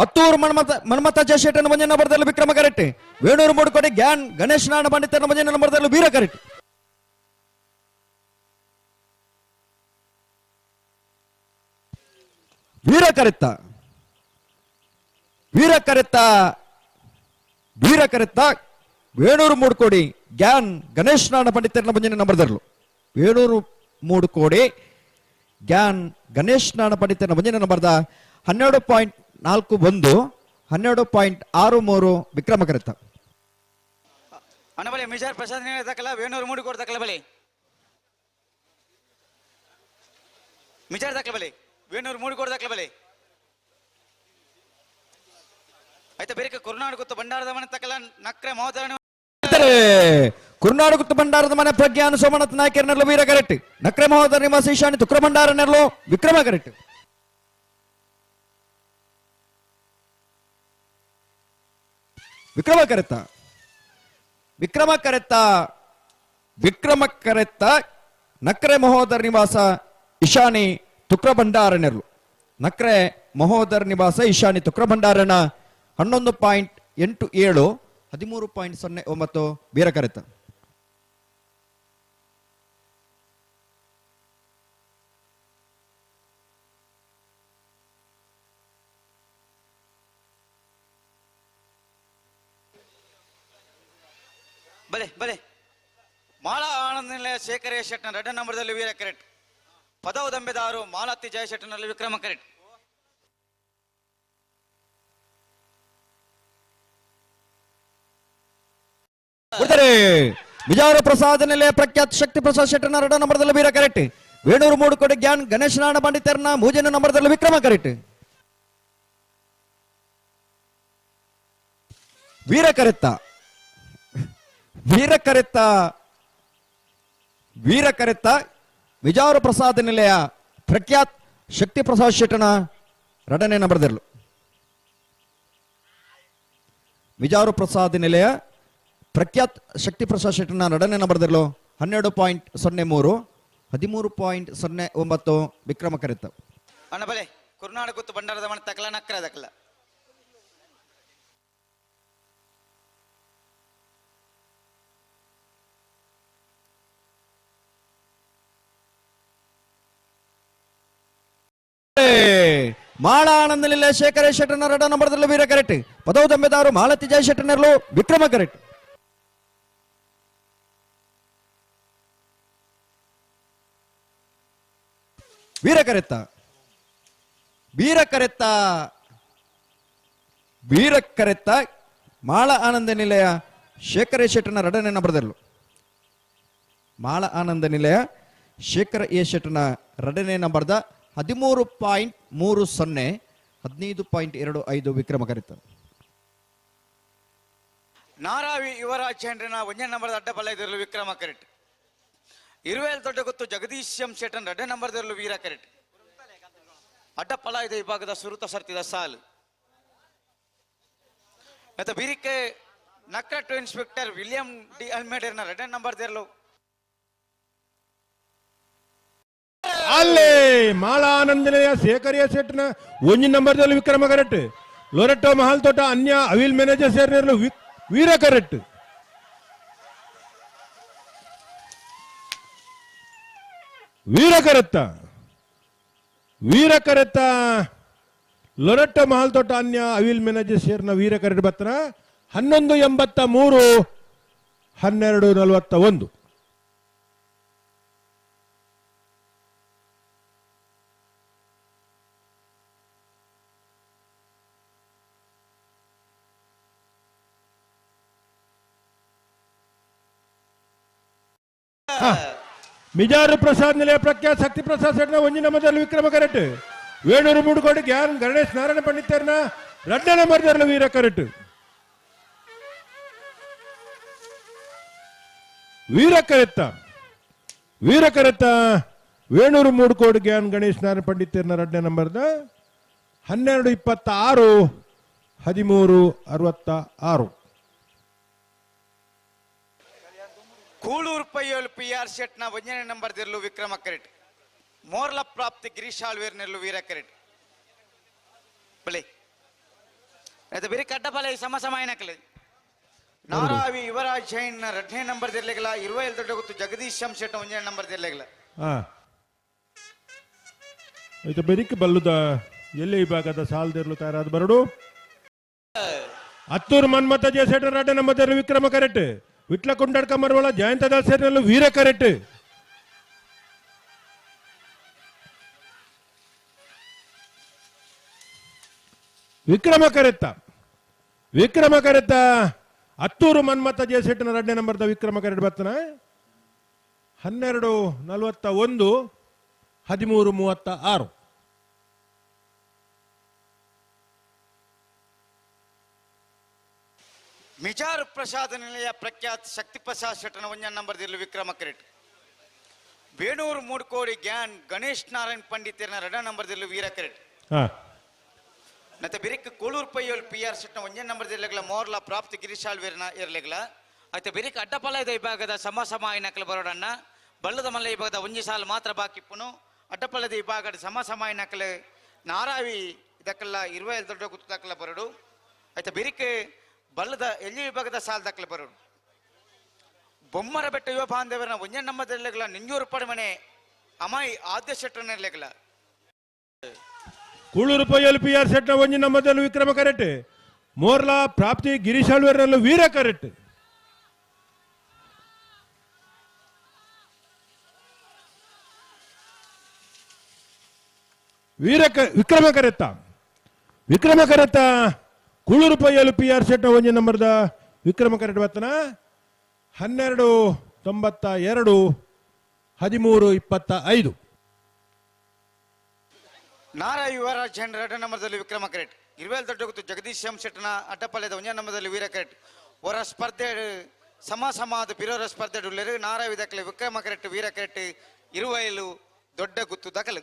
ಹತ್ತೂರು ಮನ್ಮತ ಮನ್ಮತ ಜಯಶೇಟನ ಮಂಜನ ಬರದಲ್ಲಿ ವಿಕ್ರಮ ಕರೆಟ್ಟಿ. ವೇಣೂರು ಮೂಡುಕೋಟೆ ಗ್ಯಾನ್ ಗಣೇಶ್ ನಾರಾಯಣ ಪಂಡಿತನ ಮಂಜನ ಬರದಲ್ಲಿ ವೀರ ಕರೆಟ್ಟಿ. ವೀರ ಕರೆತ್ತ ವೀರ ಕರೆತ್ತ ವೀರ ಕರೆತ್ತ ವೇಣೂರು ಮೂಡ್ಕೋಡಿ, ಗ್ಯಾನ್ ಗಣೇಶ್ ನಾರಾಯಣ ಪಂಡಿತನ ಮಂಜನ ನಂಬರ್ದರ್ಲು ವೇಣೂರು ಮೂಡುಕೋಡಿ, ಗ್ಯಾನ್ ಗಣೇಶ್ ನಾರಾಯಣ ಪಂಡಿತನ ಮಂಜನ ನಂಬರ್ದ ಹನ್ನೆರಡು ಪಾಯಿಂಟ್ ನಾಲ್ಕು ಒಂದು ಹನ್ನೆರಡು ಪಾಯಿಂಟ್ ಆರು ಮೂರು ವಿಕ್ರಮ ಕರೆತ ಅಣ್ಣ ಮಿಜಾರ್ ಪ್ರಸಾದ್ ತಕ್ಕಲ್ಲ? ವೇಣೂರು ಮೂಡಿ ಕೊಡ್ ಬಳಿ. ಮಿಜಾರ್ ತಕ್ಕಲ ಬಲೆ ವೇಣೂರು ಮೂಡಿ ಕೊಡ್ ತಕ್ಕಲ ಬಲೆ ಆಯ್ತಾ ಬೇರೆ ಕರುನಾಡು ಗೊತ್ತು ಬಂಡಾರದ ಮನೆ ತಕ್ಕಲ್ಲ? ನಕ್ರೆ ಇದ್ದರೆ ಕುರುನಾಡು ಗುತ್ತು ಭಂಡಾರದ ಮನೆ ಪ್ರಜ್ಞಾನ ಸೋಮನಾಥ್ ನಾಯಕರನೆರಲು ವೀರ ಕರೆಟ್ಟಿ ನಕ್ರೆ ಮಹೋದರ ನಿವಾಸ ಈಶಾನಿ ತುಕ್ರ ಭಂಡಾರನೆರಲು ವಿಕ್ರಮ ಕರೆಟ್ಟಿ ವಿಕ್ರಮ ಕರೆತ್ತ ವಿಕ್ರಮ ಕರೆತ್ತ ವಿಕ್ರಮ ಕರೆತ್ತ ನಕ್ರೆ ಮಹೋದರ್ ನಿವಾಸ ಇಶಾನಿ ತುಕ್ರ ಭಂಡಾರನೆರಲು ನಕ್ರೆ ಮಹೋದರ್ ನಿವಾಸ ಇಶಾನಿ ತುಕ್ರ ಭಂಡಾರನ ಹನ್ನೊಂದು ಪಾಯಿಂಟ್ ಎಂಟು ಏಳು, ಹದಿಮೂರು ಪಾಯಿಂಟ್ ಸೊನ್ನೆ ಒಂಬತ್ತು ವೀರ ಬಲೆ ಬಲೆ. ಮಾಳ ಆನಂದ ನಿಲಯ ಶೇಖರೇ ಶೆಟ್ನ ರೆಡ್ ನಂಬರ್ದಲ್ಲಿ ವೀರ ಕರೆಕ್ಟ್ ಪದವು ದಂಬೆದಾರು ಜಯ ಶೆಟ್ಟನಲ್ಲಿ ವಿಕ್ರಮ ಕರೆಕ್ಟ್ ಬಿಜಾವರ ಪ್ರಸಾದ ನೆಲೆ ಪ್ರಖ್ಯಾತ್ ಶಕ್ತಿ ಪ್ರಸಾದ್ ಶೆಟ್ಟನ ಎರಡ ನಂಬರ್ದಲ್ಲಿ ವೀರ ಕರೆಟ್ಟಿ ವೇಣೂರು ಮೂಡುಕೋಟೆ ಗ್ಯಾನ್ ಗಣೇಶ್ ನಾರಾಯಣ ಪಂಡಿತರನ್ನ ಮೂಜನ ನಂಬರ್ದಲ್ಲಿ ವಿಕ್ರಮ ಕರೆಕ್ಟ್ ವೀರ ಕರೆತ್ತ. ವೀರ ಕರೆತ್ತ ವೀರ ಕರೆತ್ತ ವಿಜಾರು ಪ್ರಸಾದ ನಿಲಯ ಪ್ರಖ್ಯಾತ್ ಶಕ್ತಿ ಪ್ರಸಾದ್ ಶೆಟ್ಟನ ರಡನೆಯನ್ನು ಬರೆದಿರಲು. ವಿಜಾರು ಪ್ರಸಾದ್ ನಿಲಯ ಪ್ರಖ್ಯಾತ್ ಶಕ್ತಿ ಪ್ರಸಾದ್ ಶೆಟ್ಟನ ರಡನೆಯನ್ನು ಬರೆದಿರಲು. ಹನ್ನೆರಡು ಪಾಯಿಂಟ್ ಸೊನ್ನೆ ಮೂರು, ಹದಿಮೂರು ಪಾಯಿಂಟ್ ಸೊನ್ನೆ ಒಂಬತ್ತು ವಿಕ್ರಮ ಕರೆತ ಅಣ್ಣ ಬಲೆ ಗೊತ್ತು ಬಂಡಾರದ ಮನೆ ತಕಲ ನಕ್ಕರ ತಕ್ಕಲ ಮಾಳ ಆನಂದ ನಿಲಯ ಶೇಖರ ಶೆಟ್ಟನ ನಂಬರ್ದಲ್ಲಿ ನಂಬರ್ದರ್ಲು ವೀರ ಕರೆಟ್ಟಿ ಪದವು ತಂಬೆದಾರು ಮಾಲತಿ ಜಯ ಶೆಟ್ಟನರ್ಲು ವಿಕ್ರಮ ಕರೆಟ್. ವೀರ ಕರೆತ್ತ. ವೀರ ಕರೆತ್ತ. ವೀರ ಕರೆತ್ತ. ಮಾಳ ಆನಂದ ನಿಲಯ ಶೇಖರ ಶೆಟ್ಟನ ಎರಡನೇ ನಂಬರ್ದಲ್ಲು ಮಾಳ ಆನಂದ ನಿಲಯ ಶೇಖರ ಎ ಶೆಟ್ಟನ ರಡನೆ ನಂಬರ್ದ ಹದಿಮೂರು ಪಾಯಿಂಟ್ ಮೂರು ಸೊನ್ನೆ ಹದಿನೈದು ಪಾಯಿಂಟ್ ಎರಡು ಐದು ವಿಕ್ರಮ ಕರೆತ. ನಾರಾವಿ ಯುವರಾಜ್ ಚಂದ್ರನ ಒಂದನೇ ನಂಬರ್ ಅಡ್ಡ ಪಲ್ಯದಲ್ಲೂ ವಿಕ್ರಮ ಕರೆಟ್ ಇರುವೇಲ್ ದೊಡ್ಡ ಗೊತ್ತು ಜಗದೀಶ್ ಎಂ ಶೆಟ್ಟನ್ ನಂಬರ್ ನಂಬರ್ದಲ್ಲೂ ವೀರ ಕರೆಟ್ ಅಡ್ಡ ವಿಭಾಗದ ಸುರುತ ಸರ್ತಿದ ಸಾಲು. ಮತ್ತೆ ಬಿರಿಕೆ ನಕ್ರ ಟು ಇನ್ಸ್ಪೆಕ್ಟರ್ ವಿಲಿಯಂ ಡಿ ಅಲ್ಮೇಡರ್ನ ರೆಡ್ ನಂಬರ್ ಇರಲು ಅಲ್ಲೇ ಮಾಳ ಆನಂದನೆಯ ಶೇಖರಿಯ ಸೆಟ್ನ ಒಂಜಿ ನಂಬರ್ದಲ್ಲಿ ವಿಕ್ರಮ ಕರೆಕ್ಟ್ ಲೊರೆಟ್ಟೋ ಮಹಲ್ ತೋಟ ಅನ್ಯ ಅವಿಲ್ ಮ್ಯಾನೇಜರ್ ಸೇರಿರಲು ವೀರ ಕರೆಕ್ಟ್ ವೀರ ಕರೆತ್ತ ವೀರ ಕರೆತ್ತ ಲೊರಟ್ಟ ಮಹಲ್ ತೋಟ ಅನ್ಯ ಅವಿಲ್ ಮ್ಯಾನೇಜರ್ ಸೇರಿನ ವೀರ ಕರೆಟ್ ಬತ್ತನ ಹನ್ನೊಂದು ಎಂಬತ್ತ ಮೂರು ಹನ್ನೆರಡು ನಲವತ್ತ ಒಂದು. ಮಿಜಾರು ಪ್ರಸಾದ್ ನಿಲಯ ಪ್ರಖ್ಯಾತ ಶಕ್ತಿ ಪ್ರಸಾದ್ ಸೆಟ್ನ ಒಂಜಿ ನಂಬರ್ದಲ್ಲಿ ವಿಕ್ರಮ ಕರೆಟ್. ವೇಣೂರು ಮೂಡುಕೋಟೆ ಗ್ಯಾನ್ ಗಣೇಶ್ ನಾರಾಯಣ ಪಂಡಿತರ್ನ ರಡ್ಡನ ನಂಬರ್ದಲ್ಲಿ ವೀರ ಕರೆಟ್. ವೀರ ಕರೆತ್ತ ವೀರ ಕರೆತ್ತ ವೇಣೂರು ಮೂಡ್ಕೋಡ್ ಗ್ಯಾನ್ ಗಣೇಶ್ ನಾರಾಯಣ ಪಂಡಿತರ್ನ ರಡ್ಡೆ ನಂಬರ್ದ ಹನ್ನೆರಡು ಇಪ್ಪತ್ತ ಆರು ಹದಿಮೂರು ಅರವತ್ತ ಆರು ಕೂಳೂರು ಪೈಯೋಲ್ ಪಿ ಆರ್ ಶೆಟ್ನ ನಂಬರ್ ತಿರ್ಲು ವಿಕ್ರಮ ಕರೆಟ್. ಮೋರ್ಲ ಪ್ರಾಪ್ತಿ ಗಿರೀಶ್ ಆಳ್ವೇರ್ನಲ್ಲೂ ವೀರ ಕರೆಟ್. ಬಳಿ ಅದು ಬಿರಿ ಕಡ್ಡಪಲ ಸಮ ಸಮ ಏನಕ್ಕಲೆ ನಾರಾವಿ ಯುವರಾಜ್ ಜೈನ್ ನಂಬರ್ ದಿರ್ಲಿಗಲ್ಲ ಎಲ್ ದೊಡ್ಡ ಗೊತ್ತು ಜಗದೀಶ್ ಶಂ ಶೆಟ್ಟ ಒಂದನೇ ನಂಬರ್ ದಿರ್ಲಿಗಲ್ಲ ಹಾ. ಇದು ಬೆರಿಕ್ ಬಲ್ಲುದ ಎಲ್ಲಿ ವಿಭಾಗದ ಸಾಲದಿರ್ಲು ತಯಾರಾದ ಬರಡು? ಹತ್ತೂರು ಮನ್ಮತ ಜಯಸೇಟರ್ ನಂಬರ್ ನಮ್ಮ ವಿಕ್ರಮ ಕರೆಟ್. ವಿಟ್ಲ ಕುಂಡಡ್ಕ ಮರವಳ ಜಯಂತ ದಾಸರಲ್ಲೂ ವೀರ ಕರೆಟ್ ವಿಕ್ರಮ ಕರೆತ್ತ ವಿಕ್ರಮ ಕರೆತ್ತ ಹತ್ತೂರು ಮನ್ಮತ ಜಯಸೇಟನ ಎರಡನೇ ನಂಬರ್ದ ವಿಕ್ರಮ ಕರೆಟ್ ಬರ್ತಾನ ಹನ್ನೆರಡು ನಲವತ್ತ ಒಂದು ಹದಿಮೂರು ಮೂವತ್ತ ಆರು ಮಿಜಾರ್ ಪ್ರಸಾದ ನಿಲಯ ಪ್ರಖ್ಯಾತ ಶಕ್ತಿಪ್ರಸಾದ್ ಶೆಟ್ಟನ ಒಂಜನ್ ನಂಬರ್ ದಿಲ್ಲು ವಿಕ್ರಮ ಕರೆಟ್. ಬೇಣೂರು ಮೂಡ್ಕೋಡಿ ಗ್ಯಾನ್ ಗಣೇಶ್ ನಾರಾಯಣ್ ಪಂಡಿತರ್ನ ರಡ ನಂಬರ್ ದಿಲ್ಲು ವೀರ ಕರೆಟ್. ಮತ್ತೆ ಬೆರಿಕ್ ಕೋಳೂರು ಪೈಯೋಲ್ ಪಿ ಆರ್ ಶೆಟ್ಟನ ಒಂಜನ್ ನಂಬರ್ ದಿಲ್ಲಗಲ ಮೋರ್ಲ ಪ್ರಾಪ್ತ ಗಿರಿಶಾಲ್ ವೀರ್ನ ಇರ್ಲೆಗ್ಲ. ಆಯ್ತು ಬೆರಿಕ್ ಅಡ್ಡಪಾಲಯದ ವಿಭಾಗದ ಸಮ ಸಮ ಆಯ್ನಕ್ಲ ಬಳ್ಳದ ಮಲ್ಲ ವಿಭಾಗದ ಒಂಜಿ ಸಾಲ ಮಾತ್ರ ಬಾಕಿಪ್ಪುನು ಅಡ್ಡಪಾಲದ ವಿಭಾಗದ ಸಮ ಸಮ ಆಯ್ನಕ್ಲ ನಾರಾವಿ ಇದಕ್ಕೆಲ್ಲ ಇರುವ ದೊಡ್ಡ ಗುತ್ತಕ್ಲ ಬರಡು. ಆಯ್ತಾ ಬೆರಿಕ್ ಬಲ್ಲದ ಎಲ್ಲಿ ವಿಭಾಗದ ಸಾಲು ದಾಖಲೆ ಬರೋಡು ಬೊಮ್ಮರ ಬೆಟ್ಟ ಯುವ ಬಾಂಧವರನ್ನ ದಿರ್ಲಿಗಲ ನಿಂಜೂರು ಪಡಮನೆ ಅಮಾಯಿ ಆದ್ಯ ಶೆಟ್ಟನ ಇರ್ಲಿಗಲ ಕೂಳೂರು ಪೊಯ್ಯಲು ಪಿ ಆರ್ ಶೆಟ್ಟ ಒಂಜಿ ನಮ್ಮದಲ್ಲೂ ವಿಕ್ರಮ ಕರೆಟ್ ಮೋರ್ಲಾ ಪ್ರಾಪ್ತಿ ಗಿರೀಶ್ ಆಳ್ವೇರ್ನಲ್ಲೂ ವೀರ ಕರೆಟ್ ವೀರ ವಿಕ್ರಮ ಕರೆತ್ತ. ವಿಕ್ರಮ ಕರೆತ್ತ ಕೂಳೂರು ಪೈಯಲು ಪಿ ಆರ್ ಶೆಟ್ಟ ಒಂಜಿ ನಂಬರ್ದ ವಿಕ್ರಮ ಕರೆಟ್ ಬತ್ತನ? ಹನ್ನೆರಡು ತೊಂಬತ್ತ ಎರಡು, ಹದಿಮೂರು ಇಪ್ಪತ್ತ ಐದು. ನಾರ ಯುವರಾಜ್ ಜೈನ್ ಎರಡನೇ ನಂಬರ್ದಲ್ಲಿ ವಿಕ್ರಮ ಕರೆಟ್ ದೊಡ್ಡ ಗೊತ್ತು ಜಗದೀಶ್ ಎಂ ಶೆಟ್ಟನ ಅಡ್ಡಪಲ್ಲದ ಒಂದನೇ ನಂಬರ್ದಲ್ಲಿ ವೀರ ಕರೆಟ್ ಹೊರ ಸ್ಪರ್ಧೆ ಸಮ ಸಮಾದ ಪಿರೋರ ಸ್ಪರ್ಧೆ ಉಳ್ಳರು ನಾರ ವಿದಕ್ಕಲೆ ವಿಕ್ರಮ ಕರೆಟ್ ವೀರ ಕರೆಟ್ ಇರುವೈಲು ದೊಡ್ಡ ಗುತ್ತು ದಕಲು